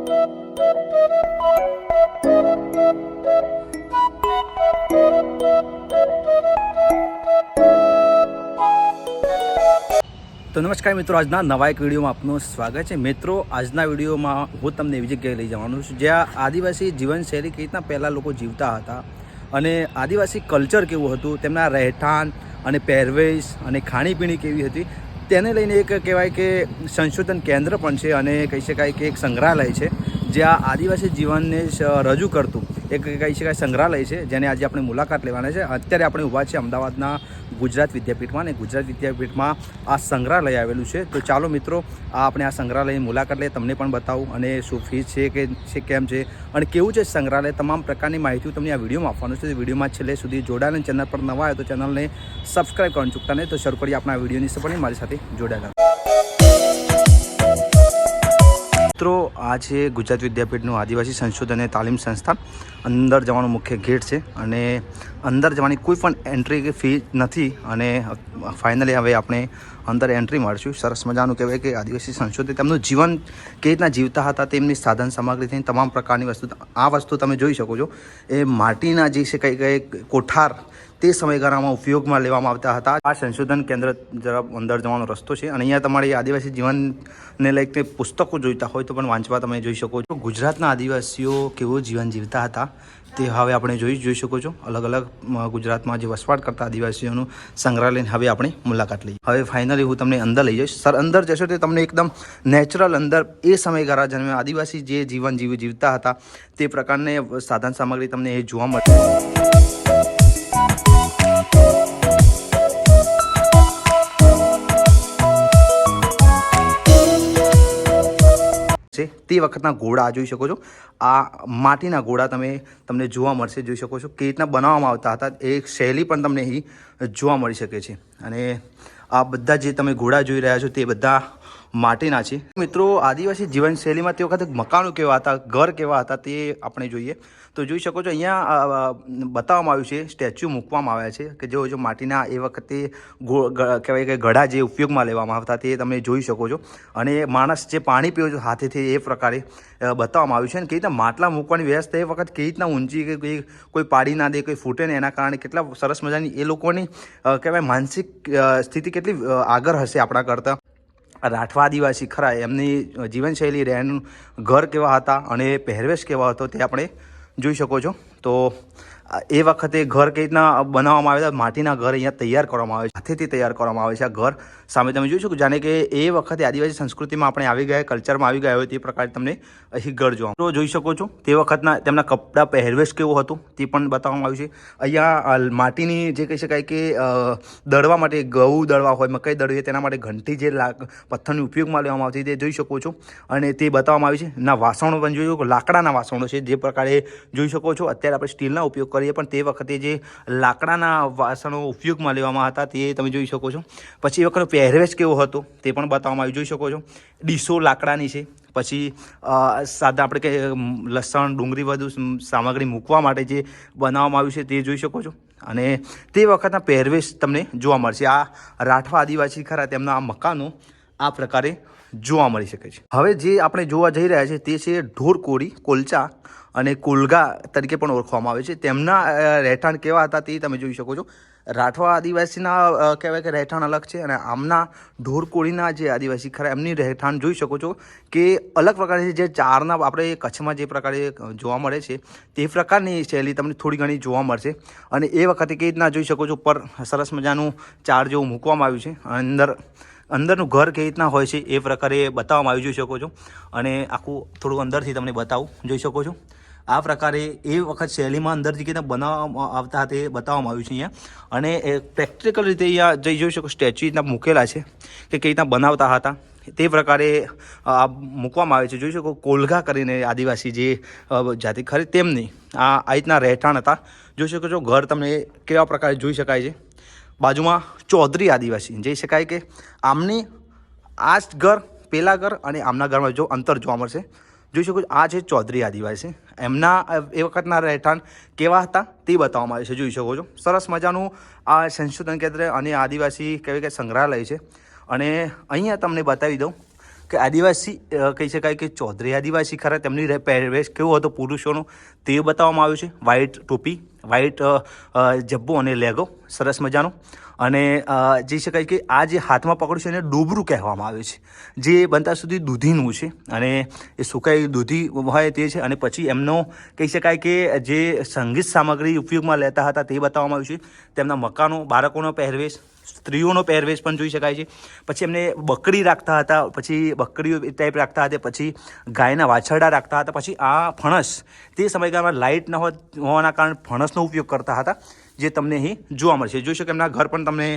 તો નમસ્કાર મિત્રો, આજના નવા એક વિડીયોમાં આપનું સ્વાગત છે. મિત્રો, આજના વિડીયોમાં હું તમને એવી જગ્યાએ લઈ જવાનું છું, જ્યાં આદિવાસી જીવનશૈલી કેવી રીતના પહેલાં લોકો જીવતા હતા અને આદિવાસી કલ્ચર કેવું હતું, તેમના રહેઠાણ અને પહેરવેશ અને ખાણીપીણી કેવી હતી તેને લઈને એક કહેવાય કે સંશોધન કેન્દ્ર પણ છે અને કહી શકાય કે એક સંગ્રહાલય છે, જે આ આદિવાસી જીવનને રજૂ કરતું. એક કહી શકાય સંગ્રહાલય છે, જેને આજે આપણે મુલાકાત લેવાના છે. અત્યારે આપણે ઊભા છે અમદાવાદના ગુજરાત વિદ્યાપીઠમાં અને ગુજરાત વિદ્યાપીઠમાં આ સંગ્રહાલય આવેલું છે. તો ચાલો મિત્રો, આ આપણે આ સંગ્રહાલયની મુલાકાત લઈએ, તમને પણ બતાવું અને શું ફીસ છે કે છે, કેમ છે અને કેવું છે સંગ્રહાલય, તમામ પ્રકારની માહિતી તમને આ વિડીયોમાં આપવાનું છે. વિડીયોમાં છેલ્લે સુધી જોડાયેલા ચેનલ પર નવા આવે તો ચેનલને સબસ્ક્રાઈબ કરવાનું ચૂકતા નહીં. તો શરૂ કરીએ આપણા વિડીયોની સફળની મારી સાથે જોડાયેલા મિત્રો, આ છે ગુજરાત વિદ્યાપીઠનું આદિવાસી સંશોધન અને તાલીમ સંસ્થા. અંદર જવાનું મુખ્ય ગેટ છે અને અંદર જવાની કોઈ પણ એન્ટ્રી કે ફી નથી અને ફાઇનલી હવે આપણે અંદર એન્ટ્રી મળશું. સરસ મજાનું કહેવાય કે આદિવાસી સંશોધન તેમનું જીવન કેવી રીતના જીવતા હતા, તેમની સાધન સામગ્રીથી તમામ પ્રકારની વસ્તુ, આ વસ્તુ તમે જોઈ શકો છો. એ માટીના જે છે કંઈ કંઈ કોઠાર તે સમયગાળામાં ઉપયોગમાં લેવામાં આવતા હતા. આ સંશોધન કેન્દ્ર જરા અંદર જવાનો રસ્તો છે અને અહીંયા તમારી આદિવાસી જીવનને લઈને પુસ્તકો જોઈતા હોય તો પણ વાંચવા તમે જોઈ શકો છો. ગુજરાતના આદિવાસીઓ કેવું જીવન જીવતા હતા તે હવે આપણે જોઈ જોઈ શકો છો. અલગ અલગ ગુજરાતમાં જે વસવાટ કરતા આદિવાસીઓનું સંગ્રહાલય હવે આપણે મુલાકાત લઈએ. હવે ફાઇનલી હું તમને અંદર લઈ જઈશ. સર, અંદર જશો તો તમને એકદમ નેચરલ અંદર એ સમયગાળા જન્મે આદિવાસી જે જીવન જીવ જીવતા હતા તે પ્રકારને સાધન સામગ્રી તમને એ જોવા મળશે છે તે વખતના ઘોડા જોઈ શકો છો. આ માટીના ઘોડા તમે, તમને જોવા મળશે, જોઈ શકો છો. કેવી રીતના બનાવવામાં આવતા હતા, એ શૈલી પણ તમને અહીં જોવા મળી શકે છે. અને આ બધા જે તમે ઘોડા જોઈ રહ્યા છો, તે બધા માટીના છે મિત્રો, આદિવાસી જીવનશૈલીમાં તે વખતે મકાનો કેવા હતા, ઘર કેવા હતા તે આપણે જોઈએ. તો જોઈ શકો છો, અહીંયા બતાવવામાં આવ્યું છે, સ્ટેચ્યુ મૂકવામાં આવ્યા છે કે જો જો માટીના એ વખતે કહેવાય કે ઘડા જે ઉપયોગમાં લેવામાં આવતા તે તમે જોઈ શકો છો. અને માણસ જે પાણી પીવો છો હાથેથી એ પ્રકારે બતાવવામાં આવ્યું છે. અને કેવી રીતના માટલા મૂકવાની વ્યવસ્થા એ વખત કેવી રીતના ઊંચી કે કોઈ કોઈ પાડી ના દે, કોઈ ફૂટે ને એના કારણે કેટલા સરસ મજાની એ લોકોની કહેવાય માનસિક સ્થિતિ કેટલી આગળ હશે આપણા કરતાં. રાઠવા આદિવાસી ખરા, એમની જીવનશૈલી, રહેણ, ઘર કેવા હતા અને પહેરવેશ કેવા હતો તે આપણે જોઈ શકો છો. તો એ વખતે ઘર કઈ રીતના બનાવવામાં આવે માટીના ઘર અહીંયા તૈયાર કરવામાં આવે છે. હાથેથી તૈયાર કરવામાં આવે છે આ ઘર. સામે તમે જોઈ શકો જાણે કે એ વખતે આદિવાસી સંસ્કૃતિમાં આપણે આવી ગયા, કલ્ચરમાં આવી ગયા હોય તે પ્રકારે તમને અહીં ઘર જોવા તો જોઈ શકો છો, તે વખતના તેમના કપડાં પહેરવેશ કેવો હતું તે પણ બતાવવામાં આવ્યું છે. અહીંયા માટીની જે કહી શકાય કે દળવા માટે ઘઉં દળવા હોય, મકાઈ દળવી તેના માટે ઘંટી જે પથ્થરની ઉપયોગમાં લેવામાં આવતી તે જોઈ શકો છો. અને તે બતાવવામાં આવ્યું છે, ના વાસણો પણ જોઈ શકો લાકડાના વાસણો છે જે પ્રકારે જોઈ શકો છો. અત્યારે આપણે સ્ટીલના ઉપયોગ કરીએ, પણ તે વખતે જે લાકડાના વાસણો ઉપયોગમાં લેવામાં હતા તે તમે જોઈ શકો છો. પછી એ વખતનો પહેરવેશ કેવો હતો તે પણ બતાવવામાં આવ્યું. જોઈ શકો છો. ડીશો લાકડાની છે. પછી સાદા આપણે કે લસણ, ડુંગળી બધું સામગ્રી મૂકવા માટે જે બનાવવામાં આવ્યું છે તે જોઈ શકો છો. અને તે વખતના પહેરવેશ તમને જોવા મળશે. આ રાઠવા આદિવાસી ખરા તેમના આ મકાનો આ પ્રકારે જોવા મળી શકે છે. હવે જે આપણે જોવા જઈ રહ્યા છે તે છે ઢોરકોડી કોલચા અને કોલગા તરીકે પણ ઓળખવામાં આવે છે. તેમના રહેઠાણ કેવા હતા તે તમે જોઈ શકો છો. રાઠવા આદિવાસીના કહેવાય કે રહેઠાણ અલગ છે અને આમના ઢોરકોળીના જે આદિવાસી ખરા, એમની રહેઠાણ જોઈ શકો છો કે અલગ પ્રકારની જે ચારના આપણે કચ્છમાં જે પ્રકારે જોવા મળે છે તે પ્રકારની શૈલી તમને થોડી ઘણી જોવા મળશે. અને એ વખતે કેવી રીતના જોઈ શકો છો, ઉપર સરસ મજાનું ચાર જેવું મૂકવામાં આવ્યું છે. અંદર, અંદરનું ઘર કેવી રીતના હોય છે એ પ્રકારે બતાવવામાં આવી જોઈ શકો છો. અને આખું થોડું અંદરથી તમને બતાવું, જોઈ શકો છો. આ પ્રકારે એ વખત શૈલીમાં અંદરથી કેવી રીતના બનાવવામાં આવતા હતા એ બતાવવામાં આવ્યું છે અહીંયા. અને પ્રેક્ટિકલ રીતે અહીંયા જઈ જોઈ શકો સ્ટેચ્યુ રીતના મૂકેલા છે કે કઈ રીતના બનાવતા હતા. તે પ્રકારે આ મૂકવામાં આવે છે. જોઈ શકો કોલઘા કરીને આદિવાસી જે જાતિ ખરી તેમની આ આ રીતના રહેઠાણ હતા. જોઈ શકો છો ઘર તમને કેવા પ્રકારે જોઈ શકાય છે. બાજુમાં ચૌધરી આદિવાસી. જઈ શકાય કે આમની આ ઘર, પેલા ઘર અને આમના ઘરમાં જો અંતર જોવા મળશે. જોઈ શકો છો, આ છે ચૌધરી આદિવાસી. એમના એ વખતના રહેઠાણ કેવા હતા તે બતાવવામાં આવે છે, જોઈ શકો છો. સરસ મજાનું આ સંશોધન કેન્દ્ર અને આદિવાસી કહેવાય કે સંગ્રહાલય છે. અને અહીંયા તમને બતાવી દઉં કે આદિવાસી કહી શકાય કે ચૌધરી આદિવાસી ખરા, તેમની પહેરવેશ કેવો હતો, પુરુષોનો તે બતાવવામાં આવ્યું છે. વ્હાઇટ ટોપી વ્હાઇટ જબ્બો અને લેગો, સરસ મજાનો. અને જે શકાય કે આ જે હાથમાં પકડ્યું છે એને ડોબરું કહેવામાં આવે છે. જે બનતા સુધી દૂધીનું છે અને એ સુકાઈ દૂધી હોય તે છે અને પછી એમનો કહી શકાય કે જે સંગીત સામગ્રી ઉપયોગમાં લેતા હતા તે બતાવવામાં આવ્યું છે. તેમના મકાનો, બાળકોનો પહેરવેશ, સ્ત્રીઓનો પહેરવેશ પણ જોઈ શકાય છે. પછી એમને બકરી રાખતા હતા, પછી બકરીઓ ટાઈપ રાખતા હતા, પછી ગાયના વાછરડા રાખતા હતા, પછી આ ફણસ તે સમયગાળામાં લાઇટ ન હોવાના કારણે ફણસનો ઉપયોગ કરતા હતા. જે તમને અહીં જોવા મળશે. જોઈ શકો એમના ઘર પણ તમને,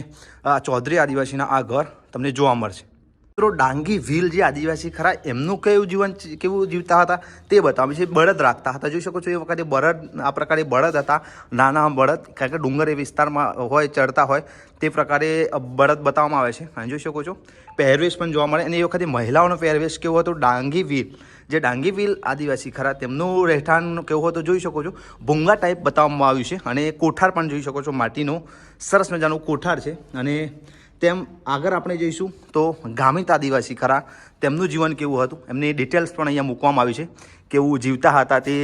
આ ચૌધરી આદિવાસીના આ ઘર તમને જોવા મળશે. મિત્રો, ડાંગી ભીલ જે આદિવાસી ખરા, એમનું કેવું જીવન કેવું જીવતા હતા તે બતાવે. છે બળદ રાખતા હતા. જોઈ શકો છો એ વખતે બળદ, આ પ્રકારે બળદ હતા. નાના બળદ, કારણ કે ડુંગર એ વિસ્તારમાં હોય, ચડતા હોય, તે પ્રકારે બળદ બતાવવામાં આવે છે. અને જોઈ શકો છો, પહેરવેશ પણ જોવા મળે. અને એ વખતે મહિલાઓનો પહેરવેશ કેવો હતો? ડાંગી વીલ જે ડાંગી ભીલ આદિવાસી ખરા, તેમનું રહેઠાણ કેવું હતું? જોઈ શકો છો, ભૂંગા ટાઈપ બતાવવામાં આવ્યું છે. અને કોઠાર પણ જોઈ શકો છો, માટીનો સરસ મજાનું કોઠાર છે. અને તેમ આગળ આપણે જઈશું તો ગામિત આદિવાસી ખરા, તેમનું જીવન કેવું હતું? એમની ડિટેલ્સ પણ અહીંયા મૂકવામાં આવી છે. કેવું જીવતા હતા તે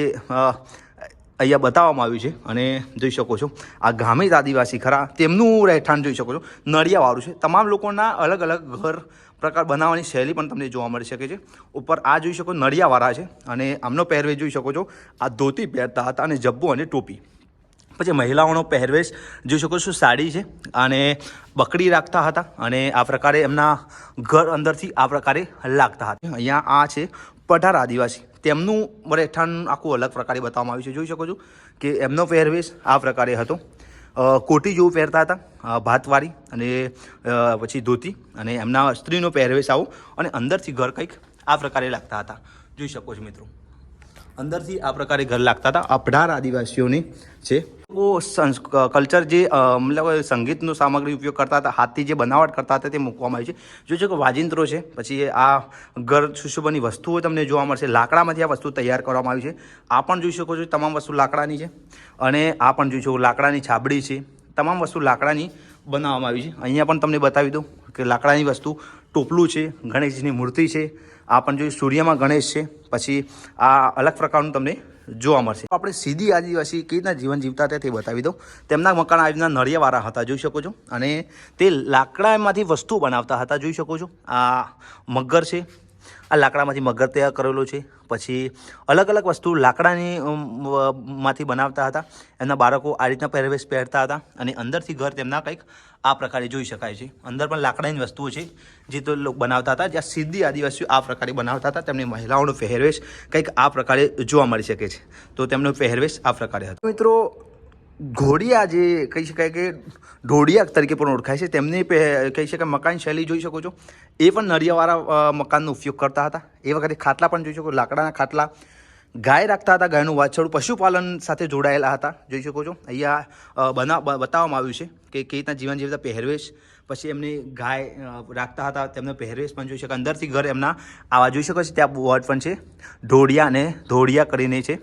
અહીંયા બતાવવામાં આવ્યું છે. અને જોઈ શકો છો, આ ગામિત આદિવાસી ખરા, તેમનું રહેઠાણ જોઈ શકો છો. નળિયાવાળું છે. તમામ લોકોના અલગ અલગ ઘર પ્રકાર બનાવવાની શૈલી પણ તમને જોવા મળી શકે છે. ઉપર આ જોઈ શકો નળિયાવાળા છે. અને આમનો પહેરવેશ જોઈ શકો છો. આ ધોતી પહેરતા હતા અને જબ્બો અને ટોપી. પછી મહિલાઓનો પહેરવેશ જોઈ શકો છો, સાડી છે અને બકડી રાખતા હતા અને આ પ્રકારે એમના ઘર અંદરથી આ પ્રકારે લાગતા હતા. અહીંયા આ છે પઠાર આદિવાસી. તેમનું રહેઠાણ આખું અલગ પ્રકારે બતાવવામાં આવ્યું છે. જોઈ શકો છો કે એમનો પહેરવેશ આ પ્રકારે હતો. કોટી જેવું પહેરતા હતા ભાતવાળી અને પછી ધોતી અને એમના સ્ત્રીનો પહેરવેશ આવો અને અંદરથી ઘર કંઈક આ પ્રકારે લાગતા હતા. જોઈ શકો છો મિત્રો. અંદરથી આ પ્રકારે ઘર લાગતા હતા. અપઢાર આદિવાસીઓની છે લોકો કલ્ચર જે મતલબ સંગીતનો સામગ્રી ઉપયોગ કરતા હતા, હાથથી જે બનાવટ કરતા હતા તે મૂકવામાં આવી છે. જોઈ કે વાજિંત્રો છે, પછી આ ઘર સુશોભની વસ્તુઓ તમને જોવા મળશે. લાકડામાંથી આ વસ્તુ તૈયાર કરવામાં આવી છે. આ પણ જોઈ શકો છો તમામ વસ્તુ લાકડાની છે. અને આ પણ જોઈ શકો લાકડાની છાબડી છે. તમામ વસ્તુ લાકડાની બનાવવામાં આવી છે. અહીંયા પણ તમને બતાવી દઉં કે લાકડાની વસ્તુ ટોપલું છે, ગણેશજીની મૂર્તિ છે. આ પણ જોઈ સૂર્યમાં ગણેશ છે. પછી આ અલગ પ્રકારનું તમને જોવા મળશે. આપણે સીધી આદિવાસી કેવી રીતના જીવન જીવતા હતા તે બતાવી દઉં. તેમના મકાન આવી રીતના નળિયાવાળા હતા, જોઈ શકો છો. અને તે લાકડામાંથી વસ્તુ બનાવતા હતા, જોઈ શકો છો. આ મગર છે આ લાકડામાંથી મગર તૈયાર કરેલો છે. પછી અલગ અલગ વસ્તુ લાકડાની માંથી બનાવતા હતા. એમના બાળકો આ રીતના પહેરવેશ પહેરતા હતા અને અંદરથી ઘર તેમના કંઈક આ પ્રકારે જોઈ શકાય છે. અંદર પણ લાકડાની વસ્તુઓ છે જે તો લોકો બનાવતા હતા. જ્યાં સીધી આદિવાસીઓ આ પ્રકારે બનાવતા હતા, તેમની મહિલાઓનો પહેરવેશ કંઈક આ પ્રકારે જોવા મળી શકે છે. તો તેમનો પહેરવેશ આ પ્રકારે હતો. મિત્રો ઘોડિયા જે કહી શકાય કે ઢોડિયા તરીકે પણ ઓળખાય છે, તેમની કહી શકાય મકાન શૈલી જોઈ શકો છો. એ પણ નળિયાવાળા મકાનનો ઉપયોગ કરતા હતા. એ વખતે ખાટલા પણ જોઈ શકો, લાકડાના ખાટલા. ગાય રાખતા હતા, ગાયનું વાછરડું. પશુપાલન સાથે જોડાયેલા હતા, જોઈ શકો છો. અહીંયા બના બતાવવામાં આવ્યું છે કે કેવી રીતના જીવન જીવતા પહેરવેશ, પછી એમની ગાય રાખતા હતા, તેમનો પહેરવેશ પણ જોઈ શકાય અંદરથી ઘર એમના આવા જોઈ શકો છો. ત્યાં વર્ડ પણ છે. ઢોડિયા અને ઢોડિયા કરીને છે.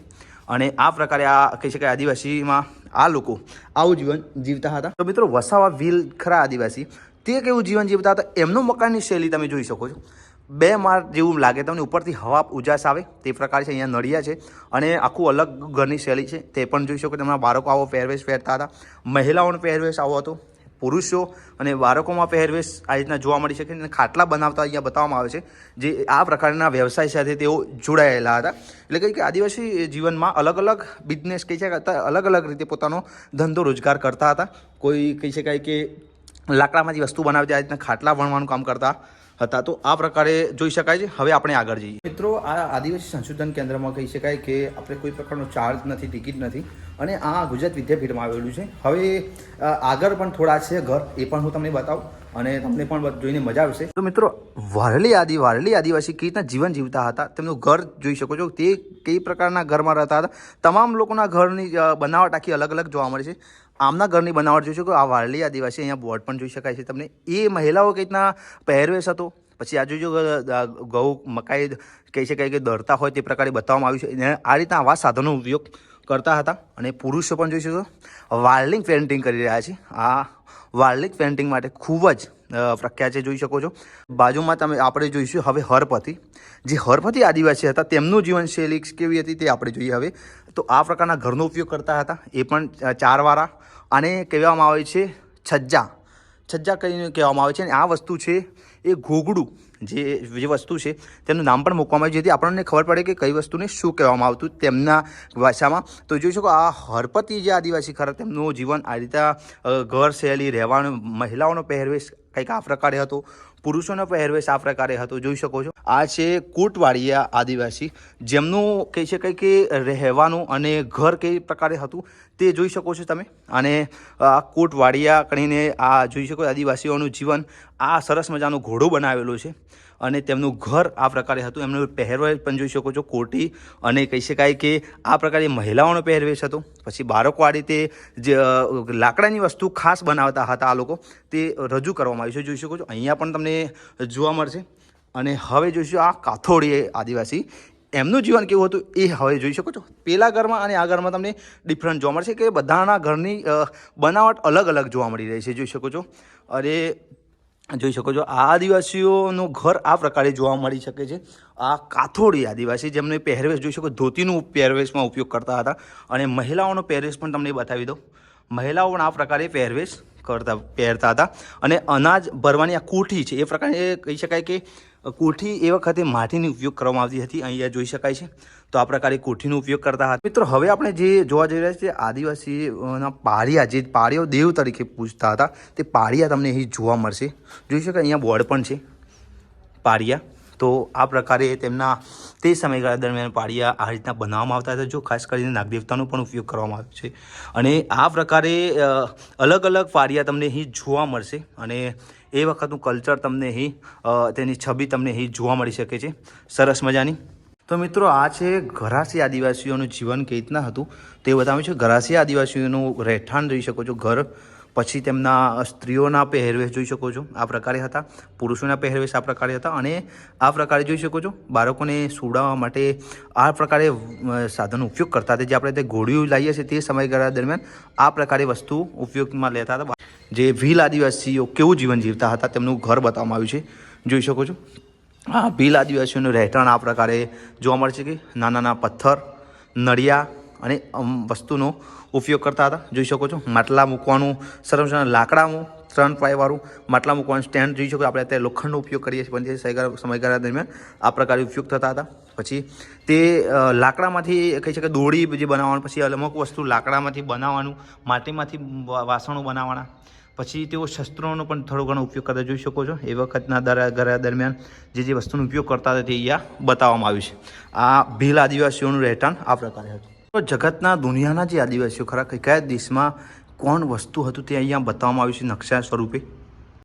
અને આ પ્રકારે આ, કહી શકાય, આદિવાસીમાં આ લોકો આવું જીવન જીવતા હતા. તો મિત્રો વસાવા વીલ ખરા આદિવાસી, તે કેવું જીવન જીવતા હતા, એમનું મકાનની શૈલી તમે જોઈ શકો છો. બે માળ જેવું લાગે તમને, ઉપરથી હવા ઉજાસ આવે, તે પ્રકાર છે, અહીંયા નડિયા છે, અને આખું અલગ ઘરની શૈલી છે, તે પણ જોઈ શકો, તેમના બાળકો આવો પહેરવેશ પહેરતા હતા મહિલાઓનો પહેરવેશ આવો હતો. પુરુષો અને બાળકોમાં પહેરવેશ આ રીતના જોવા મળી શકે અને ખાટલા બનાવતા અહીંયા બતાવવામાં આવે છે, જે આ પ્રકારના વ્યવસાય સાથે તેઓ જોડાયેલા હતા. એટલે કે કે આદિવાસી જીવનમાં અલગ અલગ બિઝનેસ કહી શકાય અલગ અલગ રીતે પોતાનો ધંધો રોજગાર કરતા હતા. કોઈ કહી શકાય કે લાકડામાંથી વસ્તુ બનાવતી આ રીતના ખાટલા વણવાનું કામ કરતા હતા. તો આ પ્રકારે જોઈ શકાય છે. હવે આપણે આગળ જઈએ. મિત્રો, આ આદિવાસી સંશોધન કેન્દ્રમાં કહી શકાય કે આપણે કોઈ પ્રકારનો ચાર્જ નથી ટિકિટ નથી. અને આ ગુજરાત વિદ્યાપીઠમાં આવેલું છે. હવે આગળ પણ થોડા છે ઘર. એ પણ હું તમને બતાવું. અને તમને પણ જોઈને મજા આવશે. તો મિત્રો, વારલી આદિ, વારલી આદિવાસી કઈ રીતના જીવન જીવતા હતા? તેમનું ઘર જોઈ શકો છો. તે કઈ પ્રકારના ઘરમાં રહેતા હતા? તમામ લોકોના ઘરની બનાવટ આખી અલગ અલગ જોવા મળે છે. આમના ઘરની બનાવટ જોઈ શકો. આ વારલી આદિવાસી અહીંયા બોર્ડ પણ જોઈ શકાય છે તમને. એ મહિલાઓ કઈ રીતના પહેરવેશ હતો? પછી આ જો ઘઉં મકાઈ કહી શકાય કે દરતા હોય તે પ્રકારે બતાવવામાં આવ્યું છે. આ રીતના આવા સાધનો ઉપયોગ કરતા હતા અને પુરુષો પણ જોઈ શકો વાર્લિંગ પેઇન્ટિંગ કરી રહ્યા છે. આ વાર્લિંગ પેઇન્ટિંગ માટે ખૂબ જ પ્રખ્યાત છે, જોઈ શકો છો. બાજુમાં તમે, આપણે જોઈશું હવે હરપતિ. જે હરપતિ આદિવાસી હતા, તેમનું જીવનશૈલી કેવી હતી તે આપણે જોઈએ હવે. તો આ પ્રકારના ઘરનો ઉપયોગ કરતા હતા. એ પણ ચારવાળા અને કહેવામાં આવે છે છજ્જા. છજ્જા કરીને કહેવામાં આવે છે અને આ વસ્તુ છે એ ઘોઘડું. જે જે વસ્તુ છે તેનું નામ પણ મૂકવામાં આવ્યું, જેથી આપણને ખબર પડે કે કઈ વસ્તુને શું કહેવામાં આવતું તેમના ભાષામાં. તો જોઈ શકો આ હરપતિ જે આદિવાસી ખરા, તેમનું જીવન આ રીતે ઘર, શૈલી, રહેવાનું, મહિલાઓનો પહેરવેશ કંઈક આ પ્રકારે હતો. પુરુષોનો પહેરવેશ આ પ્રકારે હતો. જોઈ શકો છો. આ છે કોટવાડિયા આદિવાસી. જેમનું કહે છે કંઈ કે રહેવાનું અને ઘર કઈ પ્રકારે હતું તે જોઈ શકો છો તમે. અને આ કોટવાડિયા કરીને આ જોઈ શકો આદિવાસીઓનું જીવન. આ સરસ મજાનો ઘોડો બનાવેલો છે. અને તેમનું ઘર આ પ્રકારે હતું. એમનો પહેરવેશ પણ જોઈ શકો છો, કોટી અને કહી શકાય કે આ પ્રકારે મહિલાઓનો પહેરવેશ હતો. પછી બાળકવાડી તે જે લાકડાની વસ્તુ ખાસ બનાવતા હતા આ લોકો, તે રજૂ કરવામાં આવ્યું છે. જોઈ શકો છો, અહીંયા પણ તમને જોવા મળશે. અને હવે જોઈશું આ કાથોડી આદિવાસી, એમનું જીવન કેવું હતું એ હવે જોઈ શકો છો. પેલા ઘરમાં અને આ ઘરમાં તમને ડિફરન્ટ જોવા મળશે કે બધાના ઘરની બનાવટ અલગ અલગ જોવા મળી રહી છે. જોઈ શકો છો. અરે જોઈ શકો છો, આ આદિવાસીઓનું ઘર આ પ્રકારે જોવા મળી શકે છે. આ કાથોડી આદિવાસી જેમને પહેરવેશ જોઈ શકો, ધોતીનું પહેરવેશમાં ઉપયોગ કરતા હતા. અને મહિલાઓનો પહેરવેશ પણ તમને બતાવી દઉં. મહિલાઓ પણ આ પ્રકારે પહેરવેશ કરતા, પહેરતા હતા. અને અનાજ ભરવાની આ કોઠી છે, એ પ્રકારે કહી શકાય કે કોઠી એ વખતે માટીની ઉપયોગ કરવામાં આવતી હતી. અહીંયા જોઈ શકાય છે. તો આ પ્રકારે કોઠીનો ઉપયોગ કરતા હતા. મિત્રો, હવે આપણે જે જોવા જઈ રહ્યા છીએ, આદિવાસીના પાળિયા, જે પાળીઓ દેવ તરીકે પૂજતા હતા, તે પાળિયા તમને અહીં જોવા મળશે. જોઈ શકાય, અહીંયા બોર્ડ પણ છે, પાળિયા. તો આ પ્રકારે તેમના તે સમયગાળા દરમિયાન પાળિયા આ રીતના બનાવવામાં આવતા હતા, જો ખાસ કરીને નાગદેવતાનો પણ ઉપયોગ કરવામાં આવ્યો છે. અને આ પ્રકારે અલગ અલગ પાળિયા તમને અહીં જોવા મળશે અને એ વખતનું કલ્ચર તમને અહીં તેની છબી તમને અહીં જોવા મળી શકે છે. સરસ મજાની. તો મિત્રો, આ છે ઘરાસી આદિવાસીઓનું જીવન કેવી રીતના હતું? તે બતાવ્યું છે. ઘરાસી આદિવાસીઓનું રહેઠાણ જોઈ શકો છો. ઘર, પછી તેમના સ્ત્રીઓના પહેરવેશ જોઈ શકો છો. આ પ્રકારે હતા. પુરુષોના પહેરવેશ આ પ્રકારે હતા. અને આ પ્રકારે જોઈ શકો છો, બાળકોને સુડાવવા માટે આ પ્રકારે સાધનો ઉપયોગ કરતા હતા. જે આપણે તે ઘોડીઓ લાવીએ છીએ તે સમયગાળા દરમિયાન આ પ્રકારે વસ્તુ ઉપયોગમાં લેતા હતા. જે ભીલ આદિવાસીઓ કેવું જીવન જીવતા હતા તેમનું ઘર બતાવવામાં આવ્યું છે. જોઈ શકો છો. હા, ભીલ આદિવાસીઓનું રહેઠાણ આ પ્રકારે જોવા મળે છે કે નાના નાના પથ્થર, નળિયા અને વસ્તુનો ઉપયોગ કરતા હતા. જોઈ શકો છો, માટલા મૂકવાનું સરસ લાકડાનું ત્રણ પાયવાળું માટલા મૂકવાનું સ્ટેન્ડ જોઈ શકો આપણે અત્યારે લોખંડનો ઉપયોગ કરીએ છીએ, પણ સમયગાળા દરમિયાન આ પ્રકારે ઉપયોગ થતા હતા. પછી તે લાકડામાંથી કહી શકાય દોરી જે બનાવવાનું, પછી અમુક વસ્તુ લાકડામાંથી બનાવવાનું, માટીમાંથી વાસણો બનાવવાના પછી તેઓ શસ્ત્રોનો પણ થોડો ઘણો ઉપયોગ કરતા જોઈ શકો છો. એ વખતના દરા દરમિયાન જે જે વસ્તુનો ઉપયોગ કરતા હતા તે અહીંયા બતાવવામાં આવ્યું છે. આ ભીલ આદિવાસીઓનું રહેઠાણ આ પ્રકારે હતું. તો જગતના દુનિયાના જે આદિવાસીઓ ખરા કયા દેશમાં કોણ વસ્તુ હતું તે અહીંયા બતાવવામાં આવ્યું છે નકશા સ્વરૂપે?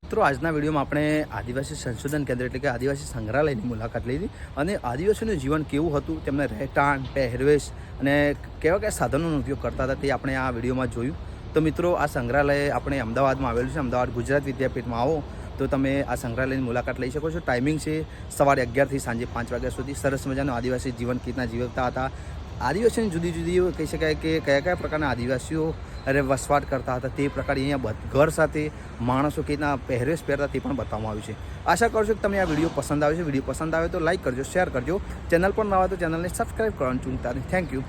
મિત્રો, આજના વિડીયોમાં આપણે આદિવાસી સંશોધન કેન્દ્ર એટલે કે આદિવાસી સંગ્રહાલયની મુલાકાત લીધી અને આદિવાસીનું જીવન કેવું હતું, તેમના રહેઠાણ, પહેરવેશ અને કેવા કયા સાધનોનો ઉપયોગ કરતા હતા તે આપણે આ વિડીયોમાં જોયું. તો મિત્રો, આ સંગ્રહાલય આપણે અમદાવાદમાં આવેલું છે. અમદાવાદ ગુજરાત વિદ્યાપીઠમાં આવો તો તમે આ સંગ્રહાલયની મુલાકાત લઈ શકો છો. ટાઈમિંગ છે સવારે અગિયારથી સાંજે પાંચ વાગ્યા સુધી. સરસ મજાનું આદિવાસી જીવન કેવી જીવતા હતા. આદિવાસીની જુદી જુદી કહી શકાય કે કયા કયા પ્રકારના આદિવાસીઓ અરે વસવાટ કરતા હતા તે પ્રકારે અહીંયા ઘર સાથે માણસો કેના પહેરેશ પહેરતા તે પણ બતાવવામાં આવ્યું છે. આશા કરું છું કે તમને આ વીડિયો પસંદ આવે છે. વીડિયો પસંદ આવે તો લાઈક કરજો, શેર કરજો. ચેનલ પર નવા તો ચેનલને સબસ્ક્રાઈબ કરવાનું ચૂકતા નહીં. Thank you